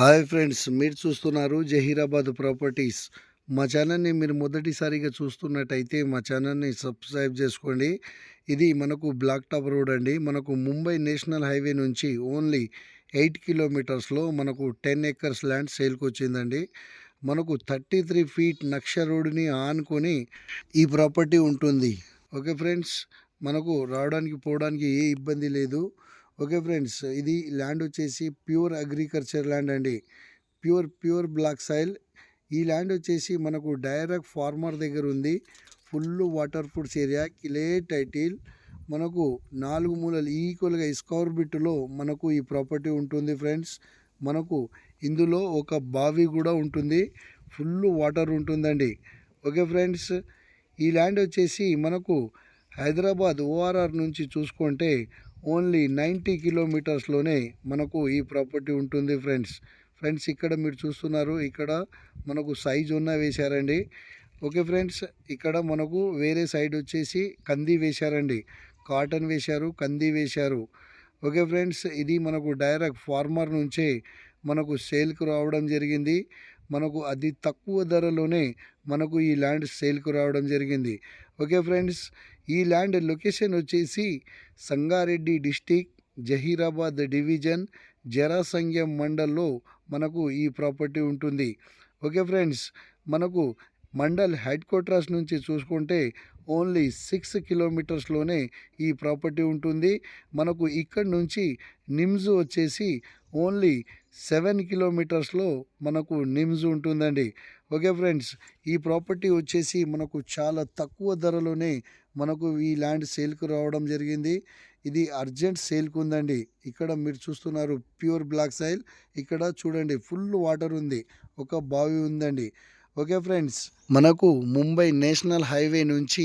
Hi friends మీరు చూస్తున్నారు Zaheerabad properties. మా ఛానల్ని మీరు మొదటిసారిగా చూస్తున్నట్టయితే మా ఛానల్ని సబ్స్క్రైబ్ చేసుకోండి. ఇది మనకు బ్లాక్ టాప్ రోడ్ అండి. మనకు ముంబై నేషనల్ హైవే నుంచి ఓన్లీ ఎయిట్ కిలోమీటర్స్లో మనకు టెన్ ఎకర్స్ ల్యాండ్ సేల్కి వచ్చిందండి. మనకు థర్టీ త్రీ ఫీట్ నక్ష రోడ్ని ఆనుకొని ఈ ప్రాపర్టీ ఉంటుంది. ఓకే ఫ్రెండ్స్ మనకు రావడానికి పోవడానికి ఏ ఇబ్బంది లేదు. ఓకే ఫ్రెండ్స్ ఇది ల్యాండ్ వచ్చేసి ప్యూర్ అగ్రికల్చర్ ల్యాండ్ అండి. Pure pure black soil. ఈ ల్యాండ్ వచ్చేసి మనకు డైరెక్ట్ ఫార్మర్ దగ్గర ఉంది. Full water foods area clear title. మనకు నాలుగు మూలలు ఈక్వల్గా స్కవర్ బిట్లో మనకు ఈ ప్రాపర్టీ ఉంటుంది ఫ్రెండ్స్. మనకు ఇందులో ఒక బావి కూడా ఉంటుంది. ఫుల్ వాటర్ ఉంటుందండి. ఓకే ఫ్రెండ్స్ ఈ ల్యాండ్ వచ్చేసి మనకు హైదరాబాద్ ఓఆర్ఆర్ నుంచి చూసుకుంటే ఓన్లీ నైంటీ కిలోమీటర్స్లోనే మనకు ఈ ప్రాపర్టీ ఉంటుంది ఫ్రెండ్స్. ఫ్రెండ్స్ ఇక్కడ మీరు చూస్తున్నారు ఇక్కడ మనకు సైజ్ ఉన్న వేశారండి. ఓకే ఫ్రెండ్స్ ఇక్కడ మనకు వేరే సైడ్ వచ్చేసి కంది వేశారండి. కాటన్ వేశారు కంది వేశారు. ఓకే ఫ్రెండ్స్ ఇది మనకు డైరెక్ట్ ఫార్మర్ నుంచే మనకు సేల్కు రావడం జరిగింది. మనకు అతి తక్కువ ధరలోనే మనకు ఈ ల్యాండ్ సేల్కు రావడం జరిగింది. ఓకే ఫ్రెండ్స్ ఈ ల్యాండ్ లొకేషన్ వచ్చేసి సంగారెడ్డి డిస్టిక్ జహీరాబాద్ డివిజన్ జరాసంగ్యం మండల్లో మనకు ఈ ప్రాపర్టీ ఉంటుంది. ఓకే ఫ్రెండ్స్ మనకు మండల్ హెడ్ క్వార్టర్స్ నుంచి చూసుకుంటే ఓన్లీ సిక్స్ కిలోమీటర్స్లోనే ఈ ప్రాపర్టీ ఉంటుంది. మనకు ఇక్కడ నుంచి నిమ్స్ వచ్చేసి ఓన్లీ సెవెన్ కిలోమీటర్స్లో మనకు నిమ్స్ ఉంటుందండి. ఓకే ఫ్రెండ్స్ ఈ ప్రాపర్టీ వచ్చేసి మనకు చాలా తక్కువ ధరలోనే మనకు ఈ ల్యాండ్ సేల్కు రావడం జరిగింది. ఇది అర్జెంట్ సేల్కు ఉందండి. ఇక్కడ మీరు చూస్తున్నారు ప్యూర్ బ్లాక్ సైల్ ఇక్కడ చూడండి ఫుల్ వాటర్ ఉంది. ఒక బావి ఉందండి. ఓకే ఫ్రెండ్స్ మనకు ముంబై నేషనల్ హైవే నుంచి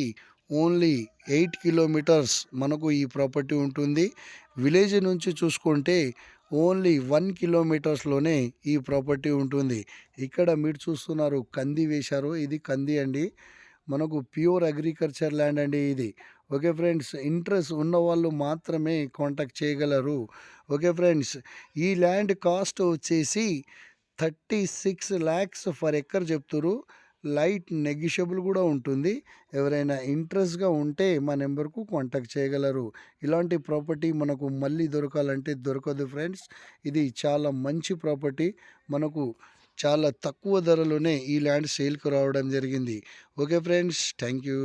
ఓన్లీ ఎయిట్ కిలోమీటర్స్ మనకు ఈ ప్రాపర్టీ ఉంటుంది. విలేజ్ నుంచి చూసుకుంటే ఓన్లీ వన్ కిలోమీటర్స్లోనే ఈ ప్రాపర్టీ ఉంటుంది. ఇక్కడ మీరు చూస్తున్నారు కంది వేశారు ఇది కంది అండి. మనకు ప్యూర్ అగ్రికల్చర్ ల్యాండ్ అండి ఇది. ఓకే ఫ్రెండ్స్ ఇంట్రెస్ట్ ఉన్న వాళ్ళు మాత్రమే కాంటాక్ట్ చేయగలరు. ఓకే ఫ్రెండ్స్ ఈ ల్యాండ్ కాస్ట్ వచ్చేసి thirty six lakhs for acre చెప్తురు light negotiable కూడా ఉంటుంది. ఎవరైనా ఇంట్రెస్ట్గా ఉంటే మా నెంబర్కు కాంటాక్ట్ చేయగలరు. ఇలాంటి ప్రాపర్టీ మనకు మళ్ళీ దొరకాలంటే దొరకదు ఫ్రెండ్స్. ఇది చాలా మంచి ప్రాపర్టీ. మనకు చాలా తక్కువ ధరలోనే ఈ ల్యాండ్ సేల్కి రావడం జరిగింది. Okay friends thank you